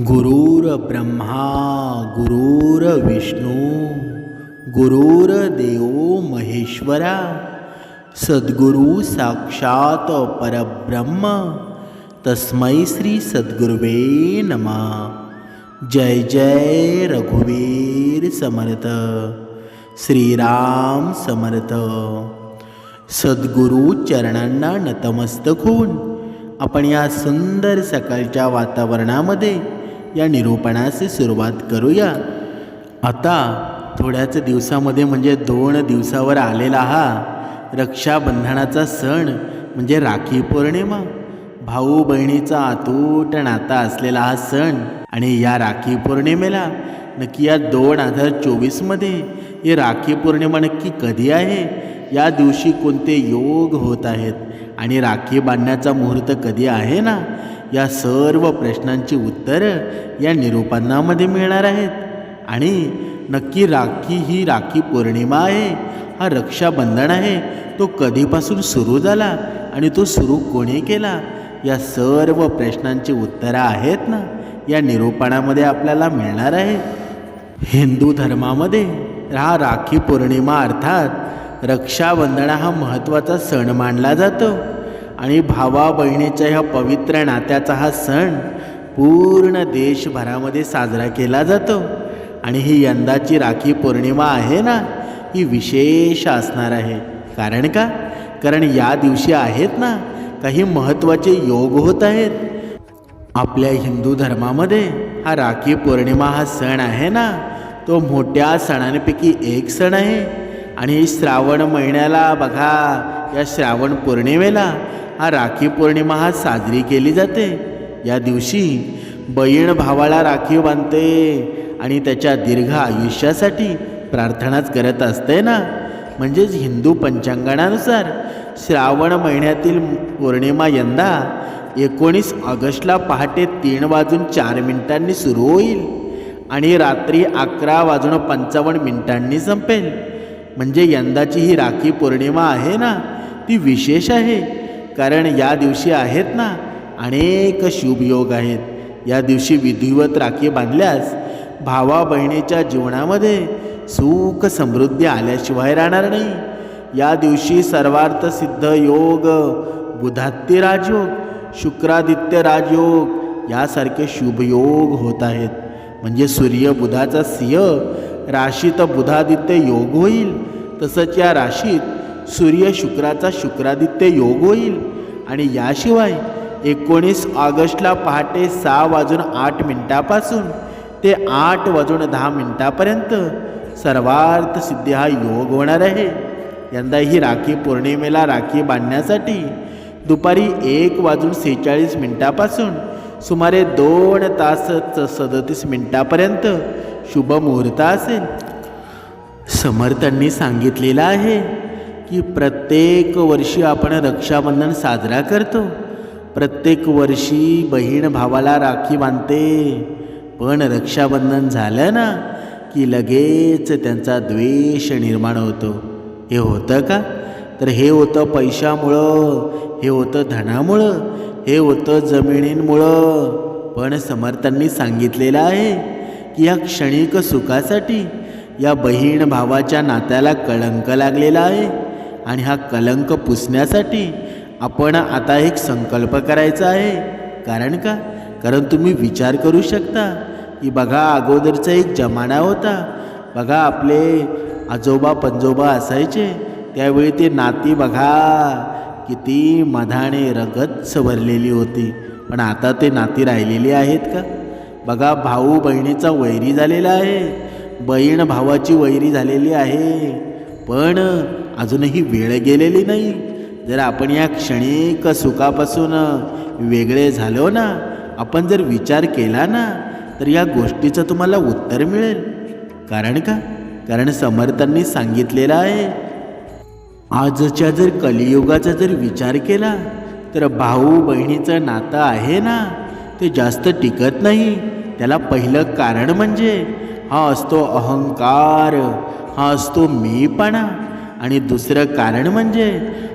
गुरुर्ब्रह्मा गुरुर्विष्णू गुरुर्देव महेश्वरा सद्गुरु साक्षात परब्रह्म तस्मै श्री सद्गुरुवे नमा। जय जय रघुवीर समर्थ। श्रीराम समर्थ। सद्गुरू चरणांना नतमस्तक होऊन आपण या सुंदर सकाळच्या वातावरणामध्ये या निरूपणाची सुरुवात करूया. आता थोड्याच दिवसामध्ये म्हणजे दोन दिवसावर आलेला हा रक्षाबंधनाचा सण म्हणजे राखी पौर्णिमा. भाऊ बहिणीचा अतूट नाता असलेला हा सण आणि या राखी पौर्णिमेला नक्की या दोन हजार चोवीसमध्ये ही राखी पौर्णिमा नक्की कधी आहे? या दिवशी कोणते योग होत आहेत? आणि राखी बांधण्याचा मुहूर्त कधी आहे ना? या सर्व प्रश्नांची उत्तरं या निरूपणामध्ये मिळणार आहेत. आणि नक्की राखी ही राखी पौर्णिमा आहे. हा रक्षाबंधन आहे. तो कधीपासून सुरू झाला आणि तो सुरू कोणी केला? या सर्व प्रश्नांची उत्तरं आहेत ना? या निरूपणामध्ये आपल्याला मिळणार आहे हिंदू धर्मामध्ये हा राखी पौर्णिमा अर्थात रक्षाबंधन हा महत्त्वाचा सण मानला जातो. आणि भावा बहिणीच्या ह्या पवित्र नात्याचा हा सण पूर्ण देशभरामध्ये साजरा केला जातो. आणि ही यंदाची राखी पौर्णिमा आहे ना ही विशेष असणार आहे. कारण का? कारण या दिवशी आहेत ना काही महत्त्वाचे योग होत आहेत. आपल्या हिंदू धर्मामध्ये हा राखी पौर्णिमा हा सण आहे ना तो मोठ्या सणांपैकी एक सण आहे. आणि श्रावण महिन्याला बघा या श्रावण पौर्णिमेला हा राखी पौर्णिमा हा साजरी केली जाते. या दिवशी बहीण भावाला राखी बांधते आणि त्याच्या दीर्घ आयुष्यासाठी प्रार्थनाच करत असते ना? म्हणजेच हिंदू पंचांगणानुसार श्रावण महिन्यातील पौर्णिमा यंदा एकोणीस ऑगस्टला पहाटे तीन वाजून चार मिनिटांनी सुरू होईल आणि रात्री अकरा वाजून पंचावन्न मिनिटांनी संपेल. म्हणजे यंदाची ही राखी पौर्णिमा आहे ना? ती विशेष आहे. कारण या दिवशी आहेत ना अनेक शुभयोग आहेत. या दिवशी विधिवत राखी बांधल्यास भावा बहिणीच्या जीवनामध्ये सुख समृद्धी आल्याशिवाय राहणार नाही. या दिवशी सर्वार्थ सिद्ध योग बुधात्य राजयोग शुक्रादित्य राजयोग यासारखे शुभयोग होत आहेत. म्हणजे सूर्य बुधाचा सिंह राशीत बुधादित्य योग होईल. तसंच या राशीत सूर्य शुक्राचा शुक्रादित्य योग होईल. आणि याशिवाय एकोणीस ऑगस्टला पहाटे सहा वाजून आठ मिनिटापासून ते आठ वाजून दहा मिनिटापर्यंत सर्वार्थ सिद्धी हा योग होणार आहे. यंदा ही राखी पौर्णिमेला राखी बांधण्यासाठी दुपारी एक वाजून सेहेचाळीस मिनिटापासून सुमारे दोन तास सदतीस मिनिटापर्यंत शुभ मुहूर्त असेल. समर्थांनी सांगितलेलं आहे की प्रत्येक वर्षी आपण रक्षाबंधन साजरा करतो. प्रत्येक वर्षी बहीण भावाला राखी बांधते. पण रक्षाबंधन झालं ना की लगेच त्यांचा द्वेष निर्माण होतो. हे होतं का? तर हे होतं पैशामुळं हे होतं धनामुळं हे होतं जमिनींमुळं. पण समर्थांनी सांगितलेलं आहे की या क्षणिक सुखासाठी या बहीण भावाच्या नात्याला कळंक लागलेला आहे. आणि हा कलंक पुसण्यासाठी आपण आता एक संकल्प करायचा आहे. कारण का? कारण तुम्ही विचार करू शकता की बघा अगोदरचा एक जमाना होता. बघा आपले आजोबा पंजोबा असायचे. त्यावेळी ते नाती बघा किती मधाने रगत सवरलेली होती. पण आता ते नाती राहिलेली आहेत का? बघा भाऊ बहिणीचा वैरी झालेला आहे. बहीण भावाची वैरी झालेली आहे. पण अजूनही वेळ गेलेली नाही. जर आपण या क्षणिक सुखापासून वेगळे झालो ना आपण जर विचार केला ना तर या गोष्टीचं तुम्हाला उत्तर मिळेल. कारण का? कारण समर्थांनी सांगितलेलं आहे आजच्या जर कलियुगाचा जर विचार केला तर भाऊ बहिणीचं नातं आहे ना ते जास्त टिकत नाही. त्याला पहिलं कारण म्हणजे हा असतो अहंकार हा असतो मीपणा. आणि दुसरं कारण म्हणजे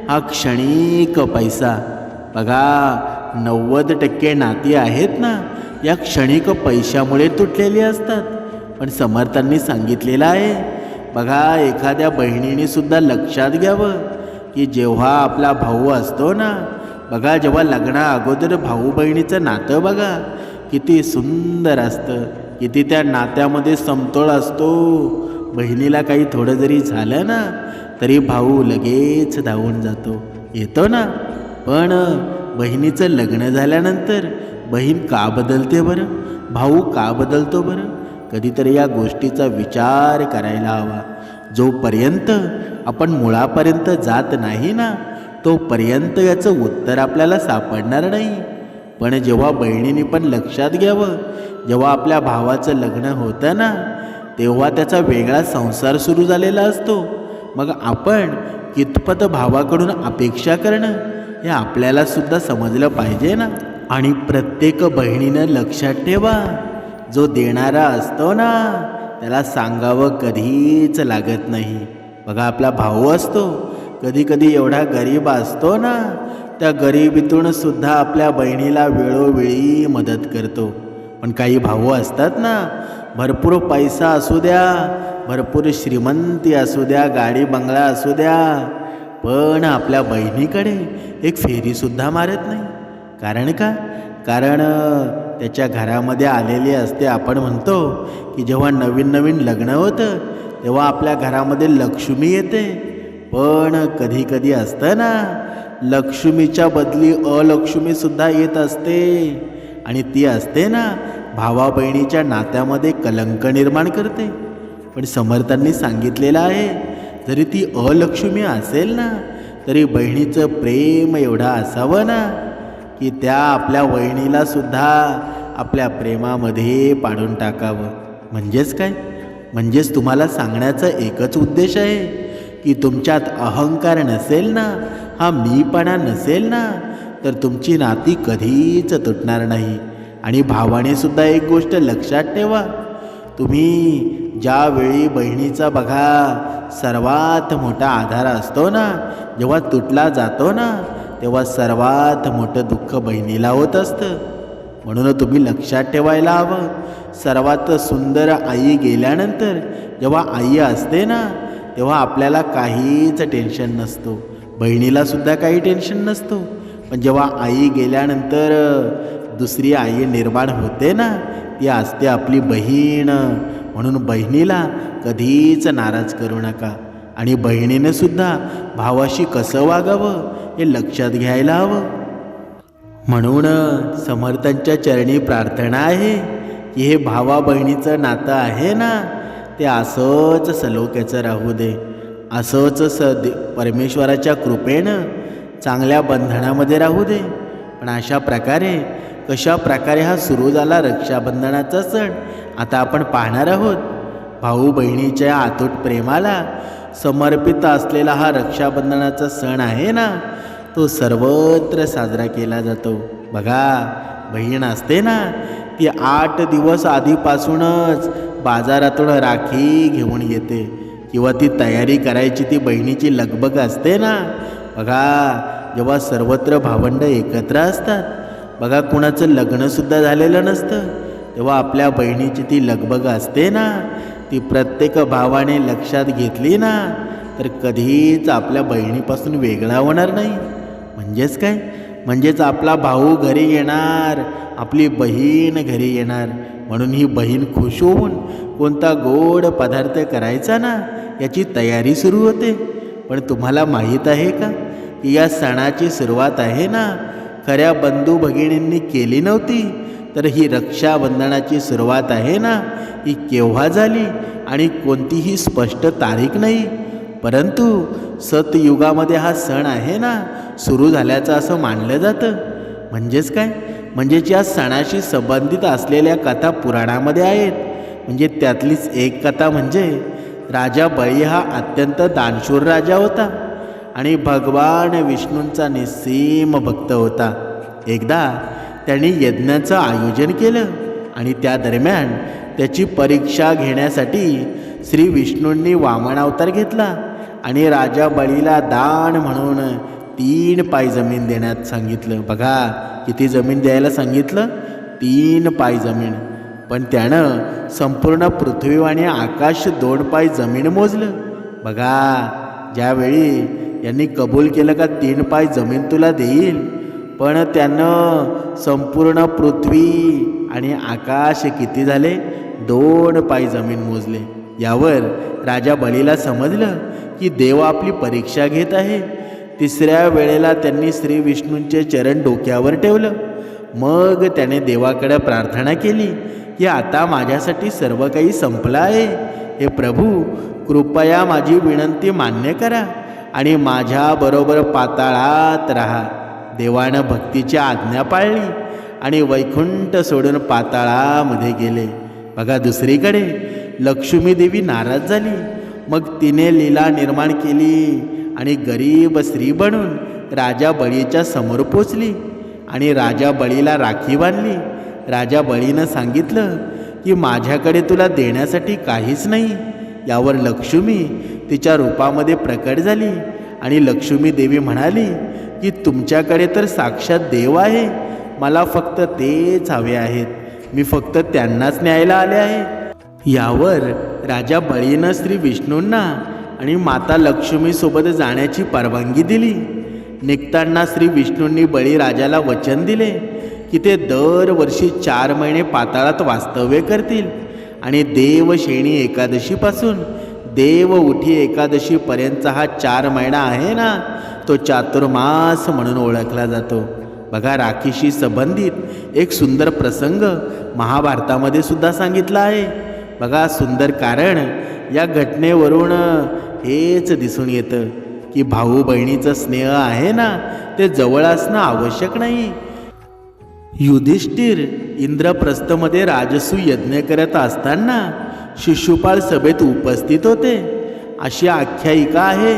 हा क्षणिक पैसा. बघा नव्वद टक्के नाती आहेत ना या क्षणिक पैशामुळे तुटलेली असतात. पण समर्थांनी सांगितलेलं आहे बघा एखाद्या बहिणीनेसुद्धा लक्षात घ्यावं की जेव्हा आपला भाऊ असतो ना बघा जेव्हा लग्ना अगोदर भाऊ बहिणीचं नातं बघा किती सुंदर असतं किती त्या नात्यामध्ये समतोल असतो. बहिणीला काही थोडं जरी झालं ना तरी भाऊ लगेच धावून जातो. येतो ना? पण बहिणीचं लग्न झाल्यानंतर बहीण का बदलते बरं? भाऊ का बदलतो बरं? कधीतरी या गोष्टीचा विचार करायला हवा. जोपर्यंत आपण मुळापर्यंत जात नाही ना तोपर्यंत याचं उत्तर आपल्याला सापडणार नाही. पण जेव्हा बहिणीने पण लक्षात घ्यावं जेव्हा आपल्या भावाचं लग्न होतं ना तेव्हा त्याचा वेगळा संसार सुरू झालेला असतो. मग आपण कितपत भावाकडून अपेक्षा करणं हे आपल्याला सुद्धा समजलं पाहिजे ना? आणि प्रत्येक बहिणीनं लक्षात ठेवा जो देणारा असतो ना त्याला सांगावं कधीच लागत नाही. बघा आपला भाऊ असतो कधी कधी एवढा गरीब असतो ना त्या गरिबीतून सुद्धा आपल्या बहिणीला वेळोवेळी मदत करतो. पण काही भाऊ असतात ना भरपूर पैसा असू द्या भरपूर श्रीमंती असू द्या गाडी बंगला असू द्या पण आपल्या बहिणीकडे एक फेरीसुद्धा मारत नाही. कारण का? कारण त्याच्या घरामध्ये आलेली असते आपण म्हणतो की जेव्हा नवीन नवीन लग्न होतं तेव्हा आपल्या घरामध्ये लक्ष्मी येते. पण कधी कधी असतं ना लक्ष्मीच्या बदली अलक्ष्मीसुद्धा येत असते. आणि ती असते ना भावा बहिणीच्या नात्यामध्ये कलंक निर्माण करते. पण समर्थांनी सांगितलेलं आहे जरी ती अलक्ष्मी असेल ना तरी बहिणीचं प्रेम एवढं असावं ना की त्या आपल्या वहिनीला सुद्धा आपल्या प्रेमामध्ये पाडून टाकावं. म्हणजेच काय? म्हणजेच तुम्हाला सांगण्याचा एकच उद्देश आहे की तुमच्यात अहंकार नसेल ना हा मीपणा नसेल ना तर तुमची नाती कधीच तुटणार नाही. आणि भावाने सुद्धा एक गोष्ट लक्षात ठेवा. तुम्ही ज्यावेळी बहिणीचा बघा सर्वात मोठा आधार असतो ना जेव्हा तुटला जातो ना तेव्हा सर्वात मोठं दुःख बहिणीला होत असतं. म्हणून तुम्ही लक्षात ठेवायला हवं. सर्वात सुंदर आई गेल्यानंतर जेव्हा आई असते ना तेव्हा आपल्याला काहीच टेन्शन नसतो. बहिणीला सुद्धा काही टेन्शन नसतो. पण जेव्हा आई गेल्यानंतर दुसरी आई निर्माण होते ना ती असते आपली बहीण म्हणून बहिणीला कधीच नाराज करू नका. आणि बहिणीनं सुद्धा भावाशी कसं वागावं हे लक्षात घ्यायला हवं. म्हणून समर्थांच्या चरणी प्रार्थना आहे की हे भावा बहिणीचं नातं आहे ना ते असंच सलोक्याचं राहू दे. असंच स दे परमेश्वराच्या कृपेनं चांगल्या बंधनामध्ये राहू दे. पण अशा प्रकारे कशा प्रकारे हा सुरू झाला रक्षाबंधनाचा सण आता आपण पाहणार आहोत. भाऊ बहिणीच्या आतूट प्रेमाला समर्पित असलेला हा रक्षाबंधनाचा सण आहे ना तो सर्वत्र साजरा केला जातो. बघा बहीण असते ना ती आठ दिवस आधीपासूनच बाजारातून राखी घेऊन येते. किंवा ती तयारी करायची ती बहिणीची लगबग असते ना बघा जेव्हा सर्वत्र भावंड एकत्र असतात बघा कुणाचं लग्नसुद्धा झालेलं नसतं. तेव्हा आपल्या बहिणीची ती लगबग असते ना ती प्रत्येक भावाने लक्षात घेतली ना तर कधीच आपल्या बहिणीपासून वेगळा होणार नाही. म्हणजेच काय? म्हणजेच आपला भाऊ घरी येणार आपली बहीण घरी येणार म्हणून ही बहीण खुश होऊन कोणता गोड पदार्थ करायचा ना याची तयारी सुरू होते. पण तुम्हाला माहीत आहे का की या सणाची सुरुवात आहे ना? खऱ्या बंधू भगिनींनी केली नव्हती. तर ही रक्षाबंधनाची सुरुवात आहे ना? ही केव्हा झाली? आणि कोणतीही स्पष्ट तारीख नाही. परंतु सतयुगामध्ये हा सण आहे ना? सुरू झाल्याचं असं मानलं जातं. म्हणजेच काय? म्हणजेच या सणाशी संबंधित असलेल्या कथा पुराणामध्ये आहेत. म्हणजे त्यातलीच एक कथा म्हणजे राजा बळी हा अत्यंत दानशूर राजा होता आणि भगवान विष्णूंचा निसीम भक्त होता. एकदा त्यांनी यज्ञाचं आयोजन केलं आणि त्या दरम्यान त्याची परीक्षा घेण्यासाठी श्री विष्णूंनी वामनावतार घेतला आणि राजा बळीला दान म्हणून तीन पाय जमीन देण्यात सांगितलं. बघा किती जमीन द्यायला सांगितलं? तीन पाय जमीन. पण त्यानं संपूर्ण पृथ्वी आणि आकाश दोन पाय जमीन मोजलं. बघा ज्यावेळी यांनी कबूल केलं का तीन पाय जमीन तुला देईल पण त्यानं संपूर्ण पृथ्वी आणि आकाश किती झाले? दोन पाय जमीन मोजले. यावर राजा बळीला समजलं की देव आपली परीक्षा घेत आहे. तिसऱ्या वेळेला त्यांनी श्री विष्णूंचे चरण डोक्यावर ठेवलं. मग त्याने देवाकडे प्रार्थना केली. की आता माझ्यासाठी सर्व काही संपलं आहे. हे प्रभू कृपया माझी विनंती मान्य करा आणि माझ्याबरोबर पाताळात राहा. देवानं भक्तीची आज्ञा पाळली आणि वैकुंठ सोडून पाताळामध्ये गेले. बघा दुसरीकडे लक्ष्मी देवी नाराज झाली. मग तिने लीला निर्माण केली आणि गरीब स्त्री बनून राजा बळीच्या समोर पोचली आणि राजा बळीला राखी बांधली. राजा बळीनं सांगितलं की माझ्याकडे तुला देण्यासाठी काहीच नाही. यावर लक्ष्मी तिच्या रूपामध्ये प्रकट झाली आणि लक्ष्मी देवी म्हणाली की तुमच्याकडे तर साक्षात देव आहे. मला फक्त तेच हवे आहेत. मी फक्त त्यांनाच न्यायला आले आहे. यावर राजा बळीनं श्री विष्णूंना आणि माता लक्ष्मीसोबत जाण्याची परवानगी दिली. निघताना श्री विष्णूंनी बळीराजाला वचन दिले. की ते दरवर्षी चार महिने पाताळात वास्तव्य करतील. आणि देवशेणी एकादशीपासून देव उठी एकादशीपर्यंतचा हा चार महिना आहे ना तो चातुर्मास म्हणून ओळखला जातो. बघा राखीशी संबंधित एक सुंदर प्रसंग महाभारतामध्ये सुद्धा सांगितला आहे. बघा सुंदर कारण या घटनेवरून हेच दिसून येतं की भाऊ बहिणीचं स्नेह आहे ना ते जवळ असणं आवश्यक नाही. युधिष्ठिर इंद्रप्रस्थमध्ये राजसू यज्ञ करत असताना शिशुपाळ सभेत उपस्थित होते. अशी आख्यायिका आहे.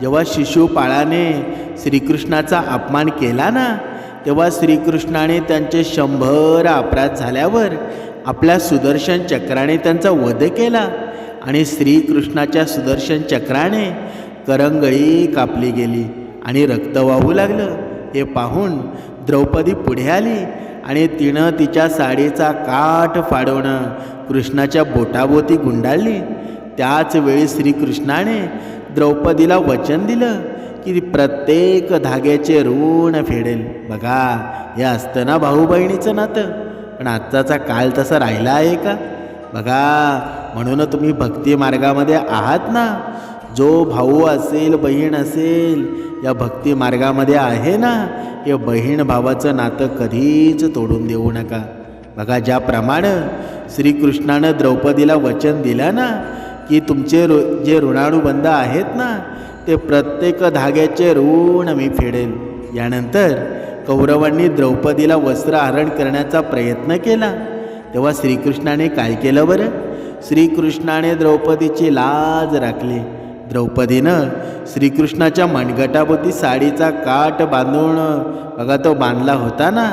जेव्हा शिशुपाळाने श्रीकृष्णाचा अपमान केला ना तेव्हा श्रीकृष्णाने त्यांचे शंभर अपराध झाल्यावर आपल्या सुदर्शन चक्राने त्यांचा वध केला आणि श्रीकृष्णाच्या सुदर्शन चक्राने करंगळी कापली गेली आणि रक्त वाहू लागलं. हे पाहून द्रौपदी पुढे आली आणि तिनं तिच्या साडीचा काठ फाडवणं कृष्णाच्या बोटाभोवती गुंडाळली. त्याच वेळी श्रीकृष्णाने द्रौपदीला वचन दिलं की प्रत्येक धाग्याचे ऋण फेडेल. बघा हे असतं ना भाऊ बहिणीचं नातं. पण आत्ताचा काल तसा राहिला आहे का? बघा म्हणून तुम्ही भक्ती मार्गामध्ये आहात ना? जो भाऊ असेल बहीण असेल या भक्ती मार्गामध्ये आहे ना हे बहीण भावाचं नातं कधीच तोडून देऊ नका. बघा ज्याप्रमाणे श्रीकृष्णानं द्रौपदीला वचन दिलं ना की तुमचे रु जे ऋणानुबंध आहेत ना ते प्रत्येक धाग्याचे ऋण मी फेडेल यानंतर कौरवांनी द्रौपदीला वस्त्रहरण करण्याचा प्रयत्न केला. तेव्हा श्रीकृष्णाने काय केलं बरं? श्रीकृष्णाने द्रौपदीची लाज राखली. द्रौपदीनं श्रीकृष्णाच्या मनगटाभोवती साडीचा काठ बांधून बघा तो बांधला होता ना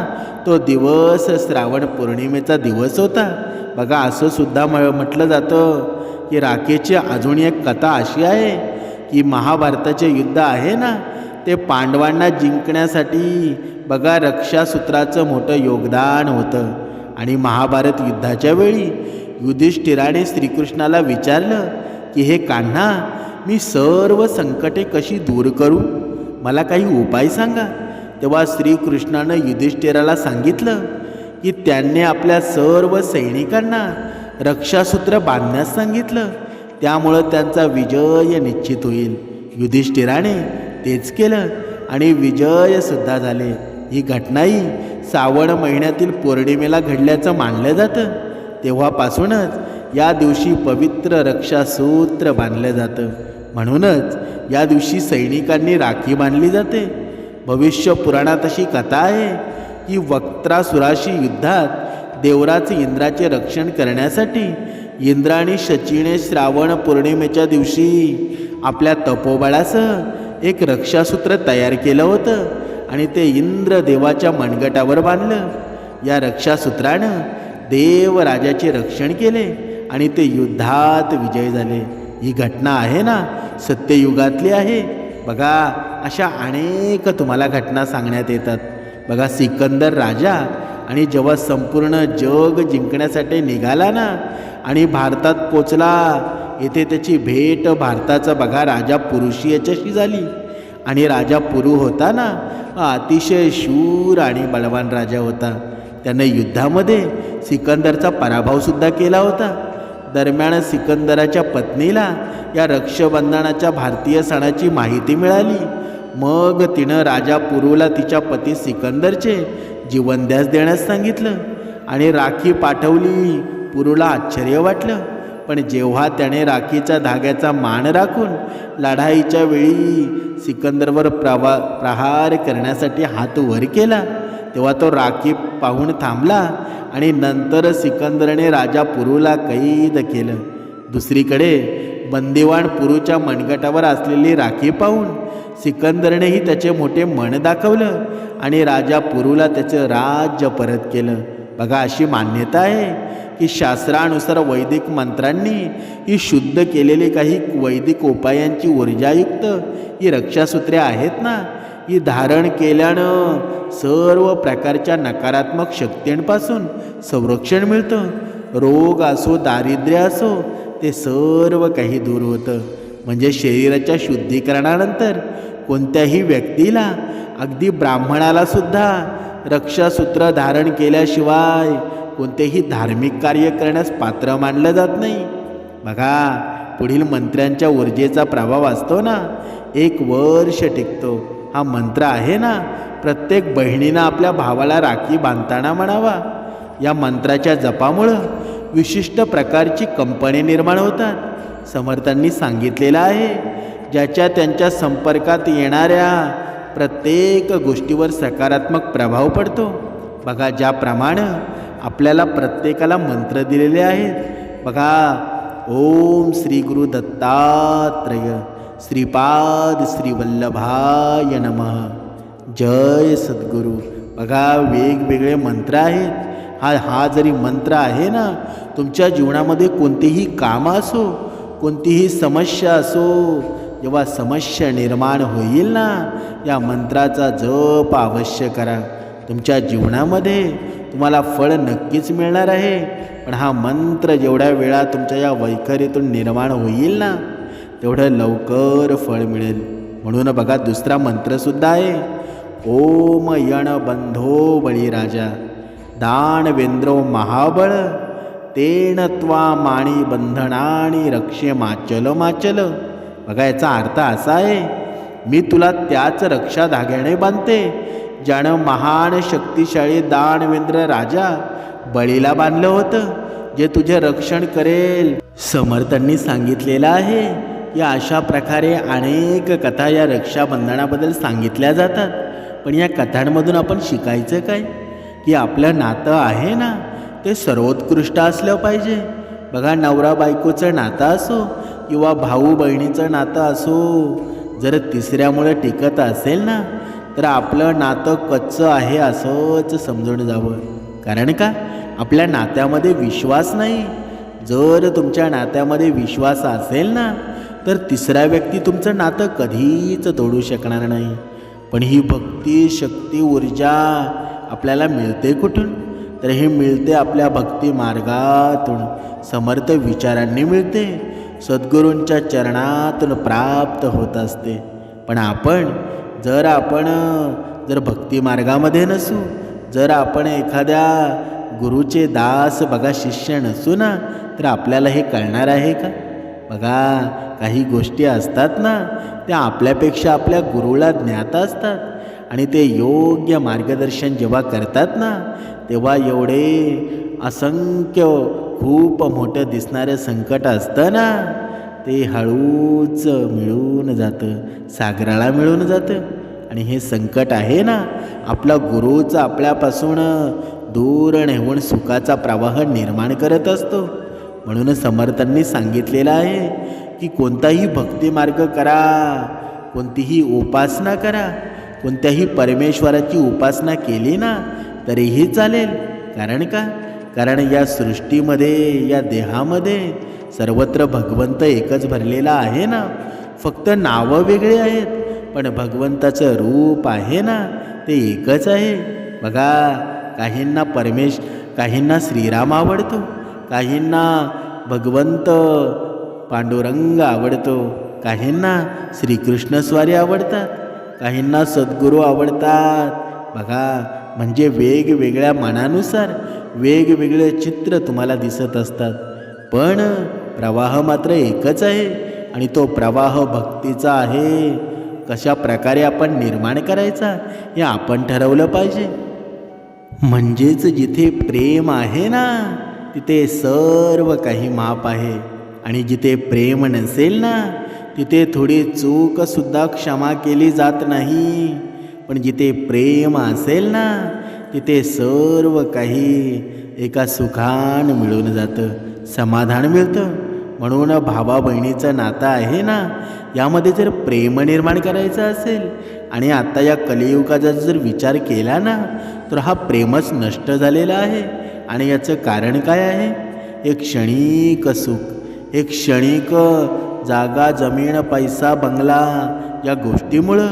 तो दिवस श्रावण पौर्णिमेचा दिवस होता. बघा असं सुद्धा म म्हटलं जातं. की राखेची अजून एक कथा अशी आहे की महाभारताचे युद्ध आहे ना ते पांडवांना जिंकण्यासाठी बघा रक्षासूत्राचं मोठं योगदान होतं. आणि महाभारत युद्धाच्या वेळी युधिष्ठिराने श्रीकृष्णाला विचारलं की हे कान्हा मी सर्व संकटे कशी दूर करू? मला काही उपाय सांगा. तेव्हा श्रीकृष्णानं युधिष्ठिराला सांगितलं की त्यांनी आपल्या सर्व सैनिकांना रक्षासूत्र बांधण्यास सांगितलं. त्यामुळं त्यांचा विजय निश्चित होईल. युधिष्ठिराने तेच केलं आणि विजयसुद्धा झाले. ही घटनाही श्रावण महिन्यातील पौर्णिमेला घडल्याचं मानलं जातं. तेव्हापासूनच या दिवशी पवित्र रक्षासूत्र बांधलं जातं. म्हणूनच या दिवशी सैनिकांनी राखी बांधली जाते. भविष्य पुराणात अशी कथा आहे की वक्त्रासुराशी युद्धात देवराचे इंद्राचे रक्षण करण्यासाठी इंद्राने शचीने श्रावण पौर्णिमेच्या दिवशी आपल्या तपोबळासह एक रक्षासूत्र तयार केलं होतं आणि ते इंद्र देवाच्या मनगटावर बांधलं. या रक्षासूत्रानं देवराजाचे रक्षण केले आणि ते युद्धात विजय झाले. ही घटना आहे ना सत्ययुगातली आहे. बघा अशा अनेक तुम्हाला घटना सांगण्यात येतात. बघा सिकंदर राजा आणि जेव्हा संपूर्ण जग जिंकण्यासाठी निघाला ना आणि भारतात पोचला येथे त्याची भेट भारताचा बघा राजा पुरुषी याच्याशी झाली. आणि राजा पुरू होता ना अतिशय शूर आणि बलवान राजा होता. त्यानं युद्धामध्ये सिकंदरचा पराभवसुद्धा केला होता. दरम्यान सिकंदराच्या पत्नीला या रक्षाबंधनाच्या भारतीय सणाची माहिती मिळाली. मग तिनं राजा पुरूला तिच्या पती सिकंदरचे जीवनद्यास देण्यास सांगितलं आणि राखी पाठवली. पुरूला आश्चर्य वाटलं. पण जेव्हा त्याने राखीच्या धाग्याचा मान राखून लढाईच्या वेळी सिकंदरवर प्रवा प्रहार करण्यासाठी हात वर केला तेव्हा तो राखी पाहून थांबला आणि नंतर सिकंदरने राजा पुरूला कैद केलं. दुसरीकडे बंदिवान पुरूच्या मनगटावर असलेली राखी पाहून सिकंदरनेही त्याचे मोठे मन दाखवलं आणि राजा पुरूला त्याचं राज्य परत केलं. बघा अशी मान्यता आहे की शास्त्रानुसार वैदिक मंत्रांनी ही शुद्ध केलेली काही वैदिक उपायांची ऊर्जायुक्त ही रक्षासूत्रे आहेत ना? ही धारण केल्यानं सर्व प्रकारच्या नकारात्मक शक्तींपासून संरक्षण मिळतं. रोग असो दारिद्र्य असो ते सर्व काही दूर होतं. म्हणजे शरीराच्या शुद्धीकरणानंतर कोणत्याही व्यक्तीला अगदी ब्राह्मणाला सुद्धा रक्षासूत्र धारण केल्याशिवाय कोणतेही धार्मिक कार्य करण्यास पात्र मानलं जात नाही. बघा पुढील मंत्र्यांच्या ऊर्जेचा प्रभाव असतो ना एक वर्ष टिकतो. हा मंत्र आहे ना प्रत्येक बहिणीनं आपल्या भावाला राखी बांधताना म्हणावा. या मंत्राच्या जपामुळं विशिष्ट प्रकारची कंपनी निर्माण होतात. समर्थांनी सांगितलेलं आहे ज्याच्या त्यांच्या संपर्कात येणाऱ्या प्रत्येक गोष्टीवर सकारात्मक प्रभाव पडतो. बघा ज्याप्रमाणे आपल्याला प्रत्येकाला मंत्र दिलेले आहेत. बघा ओम श्री गुरु दत्तात्रय. श्रीपाद श्रीवल्लभाय नम. नमः जय सद्गुरू. बघा वेगवेगळे मंत्र आहेत. हा हा जरी मंत्र आहे ना तुमच्या जीवनामध्ये कोणतेही काम असो कोणतीही समस्या असो जेव्हा समस्या निर्माण होईल ना या मंत्राचा जप अवश्य करा. तुमच्या जीवनामध्ये तुम्हाला फळ नक्कीच मिळणार आहे. पण हा मंत्र जेवढ्या वेळा तुमच्या या वैखरीतून निर्माण होईल ना तेवढं लवकर फळ मिळेल. म्हणून बघा दुसरा मंत्रसुद्धा आहे. ओम यण बंधो बळीराजा दानवेंद्रो महाबळ तेण त्वा माणी बंधनाणी रक्षे माचल माचल. बघा याचा अर्थ असा आहे मी तुला त्याच रक्षा धाग्याने बांधते ज्यानं महान शक्तिशाळी दानवेंद्र राजा बळीला बांधलं होतं जे तुझे रक्षण करेल. समर्थांनी सांगितलेलं आहे या अशा प्रकारे अनेक कथा या रक्षाबंधनाबद्दल सांगितल्या जातात. पण या कथांमधून आपण शिकायचं काय? की आपलं नातं आहे ना ते सर्वोत्कृष्ट असलं पाहिजे. बघा नवरा बायकोचं नातं असो किंवा भाऊ बहिणीचं नातं असो जर तिसऱ्यामुळे टिकत असेल ना तर आपलं नातं कच्चं आहे असंच समजून जावं. कारण का? आपल्या नात्यामध्ये विश्वास नाही. जर तुमच्या नात्यामध्ये विश्वास असेल ना तर तिसरा व्यक्ती तुमचं नातं कधीच तोडू शकणार नाही. पण ही भक्ती शक्ती ऊर्जा आपल्याला मिळते कुठून? तर हे मिळते आपल्या भक्ती मार्गातून. समर्थ विचारांनी मिळते. सद्गुरूंच्या चरणातून प्राप्त होत असते. पण आपण जर आपण जर भक्ती मार्गामध्ये नसू जर आपण एखाद्या गुरुचे दास बघा शिष्य नसू ना तर आपल्याला हे कळणार आहे का? बघा काही गोष्टी असतात ना त्या आपल्यापेक्षा आपल्या गुरुला ज्ञात असतात. आणि ते योग्य मार्गदर्शन जेव्हा करतात ना तेव्हा एवढे असंख्य खूप मोठं दिसणारं संकट असतं ना. ते हळूच मिळून जातं सागराला मिळून जातं. आणि हे संकट आहे ना आपला गुरुच आपल्यापासून दूर नेऊन सुखाचा प्रवाह निर्माण करत असतो. म्हणून समर्थांनी सांगितलेलं आहे की कोणताही भक्तिमार्ग करा कोणतीही उपासना करा कोणत्याही परमेश्वराची उपासना केली ना तरीही चालेल. कारण का? कारण या सृष्टीमध्ये या देहामध्ये सर्वत्र भगवंत एकच भरलेला आहे ना. फक्त नावं वेगळी आहेत पण भगवंताचं रूप आहे ना ते एकच आहे. बघा काहींना परमेश काहींना श्रीराम आवडतो. काहींना भगवंत पांडुरंग आवडतो काहींना श्रीकृष्णस्वारी आवडतात काहींना सद्गुरू आवडतात. बघा म्हणजे वेगवेगळ्या मनानुसार वेगवेगळे चित्र तुम्हाला दिसत असतात. पण प्रवाह मात्र एकच आहे आणि तो प्रवाह भक्तीचा आहे. कशा प्रकारे आपण निर्माण करायचा हे आपण ठरवलं पाहिजे. म्हणजेच जिथे प्रेम आहे ना तिथे सर्व काही माप आहे. आणि जिथे प्रेम नसेल ना तिथे थोडी चूकसुद्धा क्षमा केली जात नाही. पण जिथे प्रेम असेल ना तिथे सर्व काही एका सुखान मिळून जातं समाधान मिळतं. म्हणून भावा बहिणीचं नातं आहे ना यामध्ये जर प्रेम निर्माण करायचं असेल आणि आता या कलियुगाचा जर विचार केला ना तर हा प्रेमच नष्ट झालेला आहे. आणि याचं कारण काय आहे? एक क्षणिक सुख एक क्षणिक जागा जमीन पैसा बंगला या गोष्टीमुळं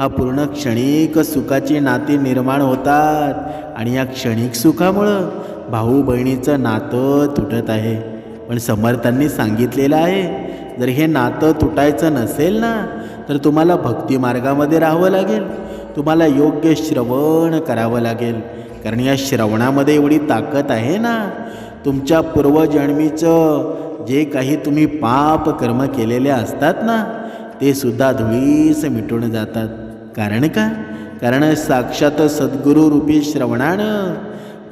हा पूर्ण क्षणिक सुखाची नाती निर्माण होतात. आणि या क्षणिक सुखामुळं भाऊ बहिणीचं नातं तुटत आहे. पण समर्थांनी सांगितलेलं आहे जर हे नातं तुटायचं नसेल ना तर तुम्हाला भक्ती मार्गामध्ये राहावं लागेल. तुम्हाला योग्य श्रवण करावं लागेल. कारण या श्रवणामध्ये एवढी ताकद आहे ना? तुमच्या पूर्वजन्मीचं जे काही तुम्ही पाप कर्म केलेले असतात ना ते सुद्धा धुळीस मिटून जातात. कारण का? कारण साक्षात सद्गुरुरूपी श्रवणानं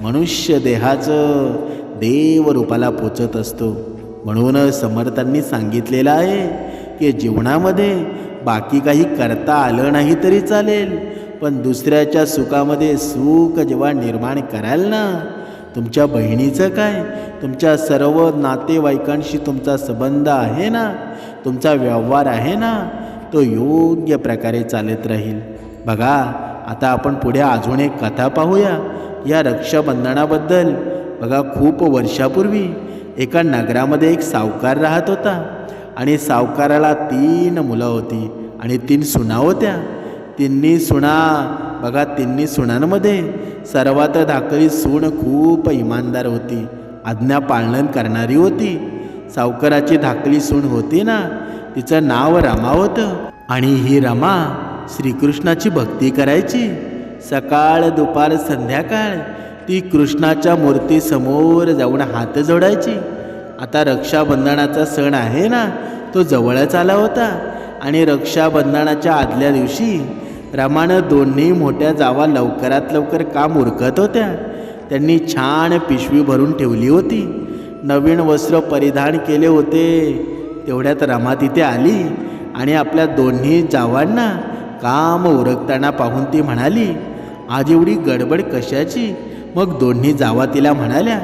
मनुष्य देहाचं देवरूपाला पोचत असतो. म्हणून समर्थांनी सांगितलेलं आहे की जीवनामध्ये बाकी काही करता आलं नाही तरी चालेल. पण दुसऱ्याच्या सुखामध्ये सुख जेव्हा निर्माण कराल ना तुमच्या बहिणीचं काय? तुमच्या सर्व नातेवाईकांशी तुमचा संबंध आहे ना? तुमचा व्यवहार आहे ना? तो योग्य प्रकारे चालत राहील. बघा आता आपण पुढे अजून एक कथा पाहूया. या रक्षाबंधनाबद्दल. बघा खूप वर्षापूर्वी एका नगरामध्ये एक सावकार राहत होता आणि सावकाराला तीन मुलं होती आणि तीन सुना होत्या. तिन्ही सुणा. बघा तिन्ही सुणांमध्ये सर्वात धाकली सूण खूप इमानदार होती. आज्ञा पालन करणारी होती. सावकाराची धाकली सूण होती ना. तिचं नाव रमा होतं. आणि ही रमा श्रीकृष्णाची भक्ती करायची. सकाळ दुपार संध्याकाळ ती कृष्णाच्या मूर्तीसमोर जाऊन हात जोडायची. आता रक्षाबंधनाचा सण आहे ना तो जवळच आला होता. आणि रक्षाबंधनाच्या आदल्या दिवशी रमानं दोन्ही मोठ्या जावा लवकरात लवकर काम उरकत होत्या. त्यांनी छान पिशवी भरून ठेवली होती. नवीन वस्त्र परिधान केले होते. तेवढ्यात रमा तिथे आली आणि आपल्या दोन्ही जावांना काम उरकताना पाहून ती म्हणाली आज एवढी गडबड कशाची? मग दोन्ही जावा तिला म्हणाल्या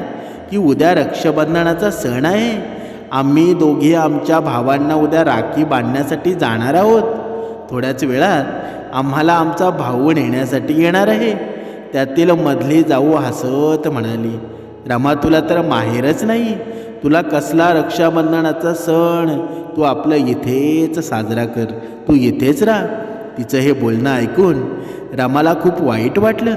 की उद्या रक्षाबंधनाचा सण आहे. आम्ही दोघी आमच्या भावांना उद्या राखी बांधण्यासाठी जाणार आहोत. थोड्याच वेळात आम्हाला आमचा भाऊ नेण्यासाठी येणार आहे. त्यातील मधली जाऊ हसत म्हणाली रमा तुला तर माहेरच नाही. तुला कसला रक्षाबंधनाचा सण? तू आपलं इथेच साजरा कर. तू इथेच राहा. तिचं हे बोलणं ऐकून रमाला खूप वाईट वाटलं.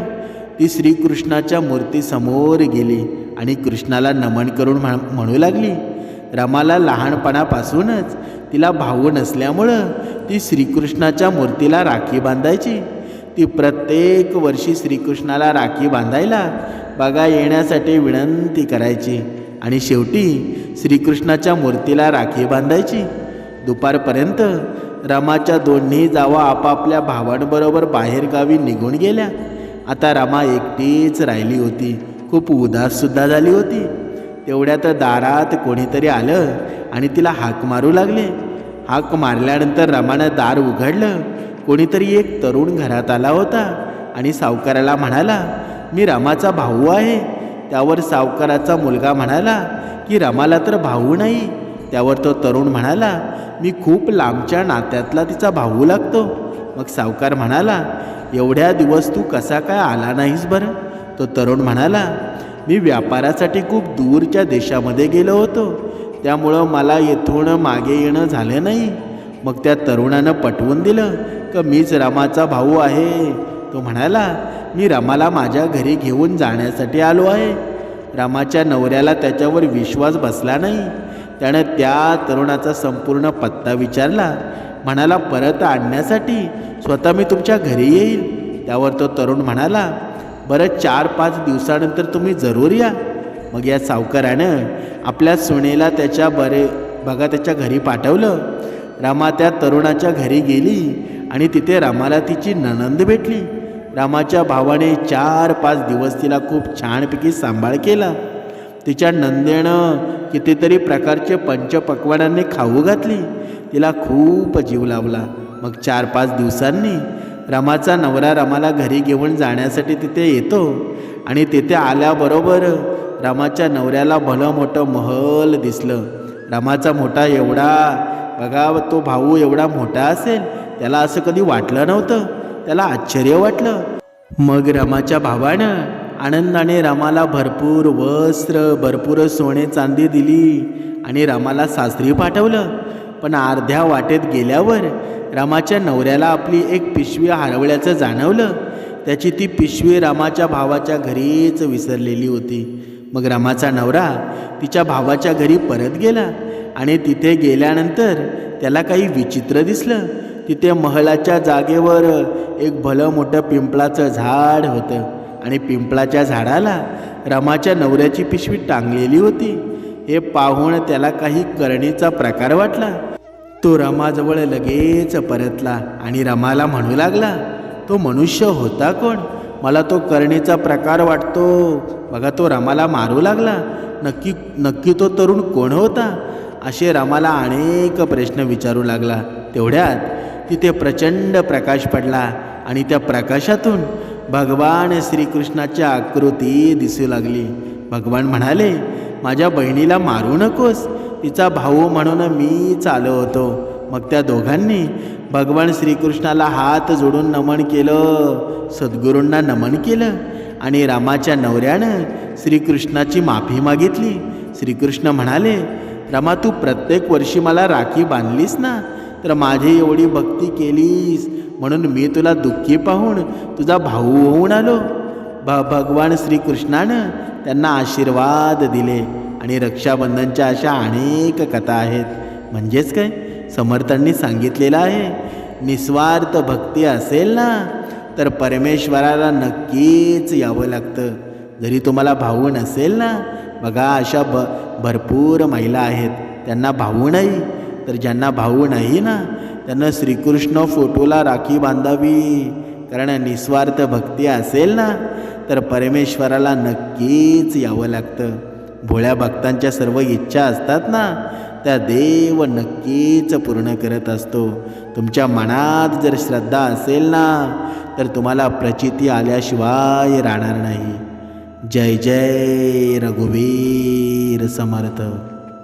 ती श्रीकृष्णाच्या मूर्तीसमोर गेली आणि कृष्णाला नमन करून म्हण म्हणू लागली रमाला लहानपणापासूनच तिला भाऊ नसल्यामुळं ती श्रीकृष्णाच्या मूर्तीला राखी बांधायची. ती प्रत्येक वर्षी श्रीकृष्णाला राखी बांधायला बघा येण्यासाठी विनंती करायची आणि शेवटी श्रीकृष्णाच्या मूर्तीला राखी बांधायची. दुपारपर्यंत रमाच्या दोन्ही जावा आपापल्या भावांबरोबर बाहेरगावी निघून गेल्या. आता रमा एकटीच राहिली होती. खूप उदाससुद्धा झाली होती. तेवढ्यात दारात कोणीतरी आलं आणि तिला हाक मारू लागले. हाक मारल्यानंतर रमानं दार उघडलं. कोणीतरी एक तरुण घरात आला होता आणि सावकाराला म्हणाला मी रमाचा भाऊ आहे. त्यावर सावकाराचा मुलगा म्हणाला की रमाला तर भाऊ नाही. त्यावर तो तरुण म्हणाला मी खूप लांबच्या नात्यातला तिचा भाऊ लागतो. मग सावकार म्हणाला एवढ्या दिवस तू कसा काय आला नाहीस बरं? तो तरुण म्हणाला मी व्यापारासाठी खूप दूरच्या देशामध्ये गेलो होतो. त्यामुळं मला येथून मागे येणं झालं नाही. मग त्या तरुणानं पटवून दिलं का मीच रामाचा भाऊ आहे. तो म्हणाला मी रामाला माझ्या घरी घेऊन जाण्यासाठी आलो आहे. रामाच्या नवऱ्याला त्याच्यावर विश्वास बसला नाही. त्यानं त्या तरुणाचा संपूर्ण पत्ता विचारला. म्हणाला परत आणण्यासाठी? स्वतः मी तुमच्या घरी येईल. त्यावर तो तरुण म्हणाला बरं चार पाच दिवसानंतर तुम्ही जरूर या. मग या सावकारानं आपल्या सुनेला त्याच्या बरे बघा त्याच्या घरी पाठवलं. रामा त्या तरुणाच्या घरी गेली आणि तिथे रामाला तिची ननंद भेटली. रामाच्या भावाने चार पाच दिवस तिला खूप छानपैकी सांभाळ केला. तिच्या नंदेनं कितीतरी प्रकारचे पंचपक्वानांनी खाऊ घातली. तिला खूप जीव लावला. मग चार पाच दिवसांनी रमाचा नवरा रमाला घरी घेऊन जाण्यासाठी तिथे येतो आणि तिथे आल्याबरोबर रमाच्या नवऱ्याला भलं मोठं महल दिसलं. रमाचा मोठा एवढा बघा तो भाऊ एवढा मोठा असेल त्याला असं कधी वाटलं नव्हतं. त्याला आश्चर्य वाटलं. मग रमाच्या भावानं आनंदाने रमाला भरपूर वस्त्र भरपूर सोने चांदी दिली आणि रमाला सासरी पाठवलं. पण अर्ध्या वाटेत गेल्यावर रामाच्या नवऱ्याला आपली एक पिशवी हरवल्याचं जाणवलं. त्याची ती पिशवी रामाच्या भावाच्या घरीच विसरलेली होती. मग रामाचा नवरा तिच्या भावाच्या घरी परत गेला आणि तिथे गेल्यानंतर त्याला काही विचित्र दिसलं. तिथे महलाच्या जागेवर एक भलं मोठं पिंपळाचं झाड होतं आणि पिंपळाच्या झाडाला रामाच्या नवऱ्याची पिशवी टांगलेली होती. हे पाहून त्याला काही करणीचा प्रकार वाटला. तो रमाजवळ लगेच परतला आणि रमाला म्हणू लागला तो मनुष्य होता कोण? मला तो करणीचा प्रकार वाटतो. बघा तो रमाला मारू लागला. नक्की नक्की तो तरुण कोण होता? असे रमाला अनेक प्रश्न विचारू लागला. तेवढ्यात तिथे प्रचंड प्रकाश पडला आणि त्या प्रकाशातून भगवान श्रीकृष्णाची आकृती दिसू लागली. भगवान म्हणाले माझ्या बहिणीला मारू नकोस. तिचा भाऊ म्हणून मी आलो होतो मग त्या दोघांनी भगवान श्रीकृष्णाला हात जोडून नमन केलं. सद्गुरूंना नमन केलं आणि रामाच्या नवऱ्यानं श्रीकृष्णाची माफी मागितली. श्रीकृष्ण म्हणाले रमा तू प्रत्येक वर्षी मला राखी बांधलीस ना? तर माझी एवढी भक्ती केलीस. म्हणून मी तुला दुःखी पाहून तुझा भाऊ होऊन आलो. भ भगवान श्रीकृष्णानं त्यांना आशीर्वाद दिले. आणि रक्षाबंधनच्या अशा अनेक कथा आहेत. म्हणजेच काय? समर्थांनी सांगितलेलं आहे निस्वार्थ भक्ती असेल ना तर परमेश्वराला नक्कीच यावं लागतं. जरी तुम्हाला भाऊ नसेल ना बघा अशा ब भरपूर महिला आहेत. त्यांना भाऊ नाही तर ज्यांना भाऊ नाही ना त्यांना श्रीकृष्ण फोटोला राखी बांधावी. कारण निस्वार्थ भक्ती असेल ना तर परमेश्वराला नक्कीच यावं लागतं. भोळ्या भक्तांच्या सर्व इच्छा असतात ना त्या देव नक्कीच पूर्ण करत असतो. तुमच्या मनात जर श्रद्धा असेल ना तर तुम्हाला प्रचिती आल्याशिवाय राहणार नाही. जय जय रघुवीर समर्थ.